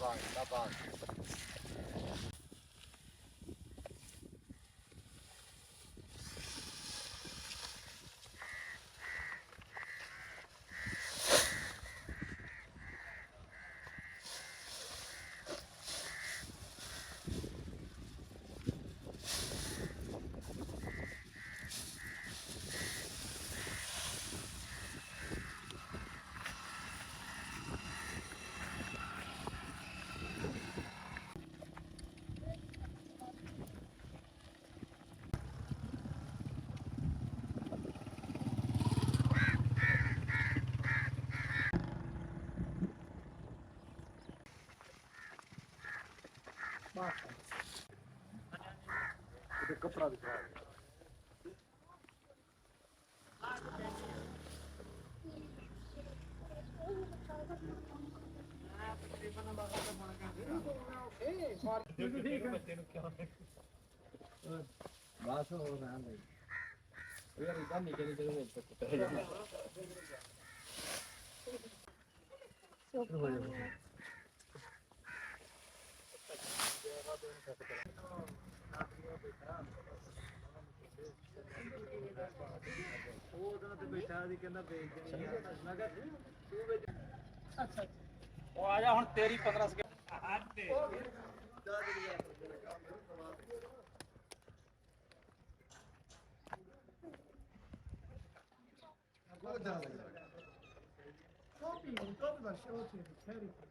Bye-bye. ਇੱਕ ਕਪੜਾ ਦਿਖਾ ਬਸ ਹੋ ਰਹਾ ਨਹੀਂ ਯਾਰ ਇਦਾਂ ਨਹੀਂ ਕਰੇ ਜਦੋਂ ਮੈਂ ਤੱਕ ਪੈ ਹੈ ਸੋਪ ਹੋ ਜਾਂਦਾ ਉਹ ਉਹਦੇ ਨਾਲ ਤੇ ਬੈਠਾ ਕਹਿੰਦਾ ਵੇਚ ਦੇਣੀ ਆ ਮੈਂ ਤੂੰ ਵੇਚ ਅੱਛਾ ਉਹ ਆ ਜਾ ਹੁਣ ਤੇਰੀ 15 ਸਕਿੰਟ ਹੱਥ ਦੇ ਨਹੀਂ ਕੋਪੀ show to ਤੇ territory.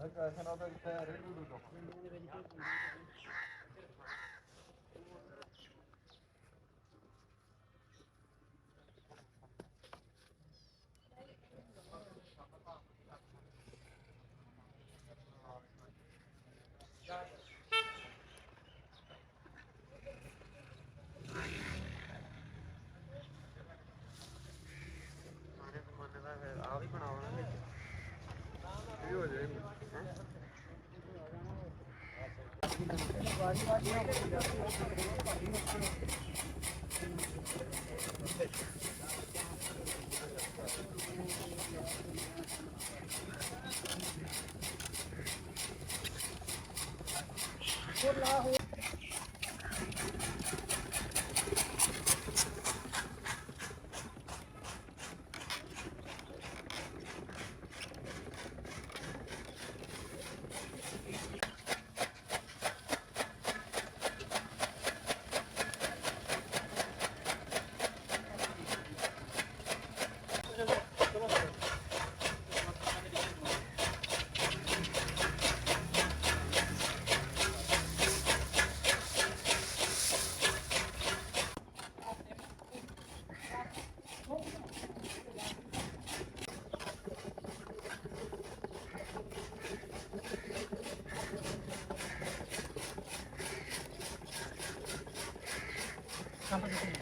Like another uh, red noodle. ਵਾਸ਼ਵਾਸ਼ ਨਹੀਂ ਹੋ ਗਿਆ ਪਰ ਇਹ ਪਾਣੀ ਨਹੀਂ ਹੋ ਗਿਆ Não, não, não.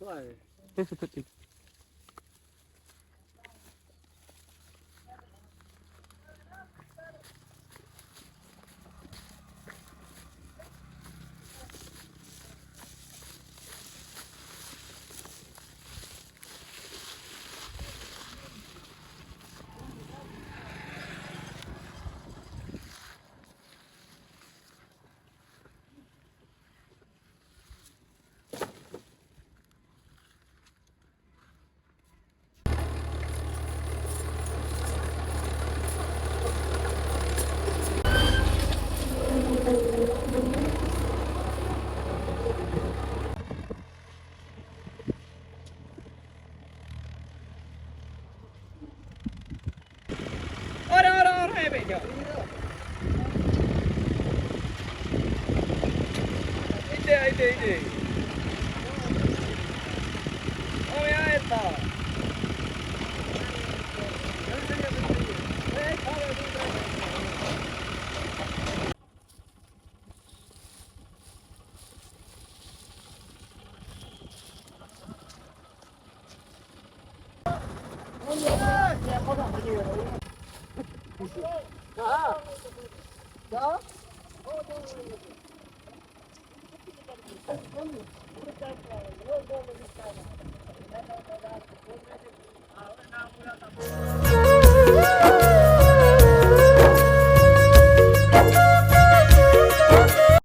Why? That's a good 走。走。